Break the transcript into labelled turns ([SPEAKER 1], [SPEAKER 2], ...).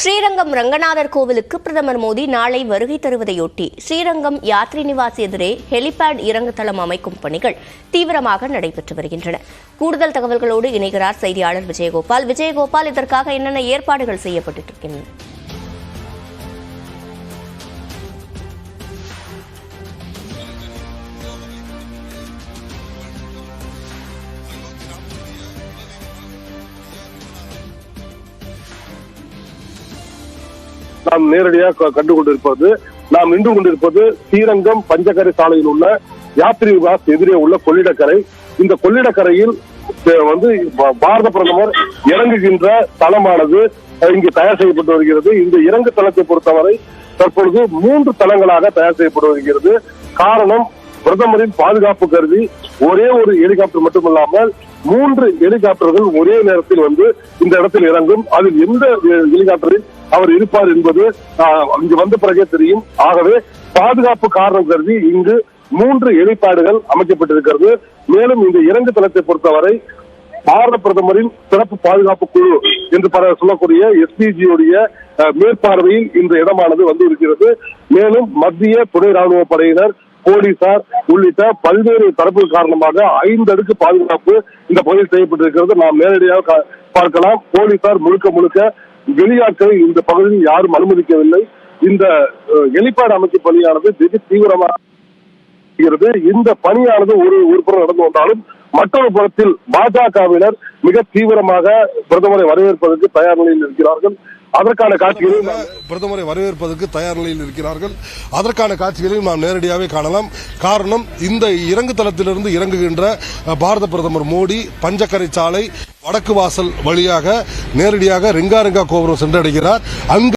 [SPEAKER 1] ஸ்ரீரங்கம் ரங்கநாதர் கோவிலுக்கு பிரதமர் மோடி நாளை வருகை தருவதையொட்டி ஸ்ரீரங்கம் யாத்ரி நிவாஸ் எதிரே ஹெலிபேட் இறங்குதளம் அமைக்கும் பணிகள் தீவிரமாக நடைபெற்று வருகின்றன. கூடுதல் தகவல்களோடு இணைகிறார் செய்தியாளர் விஜயகோபால். விஜயகோபால் இதற்காக என்னென்ன ஏற்பாடுகள் செய்யப்பட்டிருக்கின்றன
[SPEAKER 2] நாம் நேரடியாக க- கண்டு கொண்டிருப்பது நாம் நின்று கொண்டிருப்பது ஸ்ரீரங்கம் பஞ்சகரை சாலையில் உள்ள யாத்ரி விகாஸ் எதிரே உள்ள கொள்ளிடக்கரை. இந்த கொள்ளிடக்கரையில் வந்து பாரத பிரதமர் இறங்குகின்ற தளமானது இங்கு தயார் செய்யப்பட்டு வருகிறது. இந்த இறங்கு தளத்தை பொறுத்தவரை தற்பொழுது மூன்று தளங்களாக தயார் செய்யப்பட்டு வருகிறது. காரணம் பிரதமரின் பாதுகாப்பு கருதி ஒரே ஒரு ஹெலிகாப்டர் மட்டுமல்லாமல் மூன்று ஹெலிகாப்டர்கள் ஒரே நேரத்தில் வந்து இந்த இடத்தில் இறங்கும். அதில் எந்த ஹெலிகாப்டரில் அவர் இருப்பார் என்பது இங்கு வந்த பிறகே தெரியும். ஆகவே பாதுகாப்பு காரணம் கருதி இங்கு மூன்று ஹெலிபேடுகள் அமைக்கப்பட்டிருக்கிறது. மேலும் இந்த இறங்கு தளத்தை பொறுத்தவரை பாரத பிரதமரின் சிறப்பு பாதுகாப்பு குழு என்று பல சொல்லக்கூடிய எஸ்பிஜியுடைய அஹ், மேற்பார்வையில் இந்த இடமானது வந்து இருக்கிறது. மேலும் மத்திய துணை ராணுவ படையினர் போலீசார் உள்ளிட்ட பல்வேறு தரப்பு காரணமாக ஐந்து அடுக்கு பாதுகாப்பு இந்த பகுதியில் செய்யப்பட்டிருக்கிறது. நாம் நேரடியாக பார்க்கலாம். போலீசார் முழுக்க முழுக்க வெளியாட்களை இந்த பகுதியில் யாரும் அனுமதிக்கவில்லை. இந்த அஹ், ஹெலிபேட் பணியானது வெகு தீவிரமாக இருக்கிறது. இந்த பணியானது ஒரு ஒரு புறம் நடந்து வந்தாலும் மற்றொரு புறத்தில் பாஜகவினர் மிக தீவிரமாக பிரதமரை வரவேற்பதற்கு தயார் நிலையில் இருக்கிறார்கள். அதற்கான காட்சிகளை
[SPEAKER 3] பிரதமரை வரவேற்பதற்கு தயார் நிலையில் இருக்கிறார்கள். அதற்கான காட்சிகளையும் நாம் நேரடியாகவே காணலாம். காரணம் இந்த இறங்கு தளத்திலிருந்து இறங்குகின்ற பாரத பிரதமர் மோடி பஞ்சக்கரை சாலை வடக்கு வாசல் வழியாக நேரடியாக ரெங்கா ரெங்கா கோபுரம் சென்றடைகிறார். அங்கு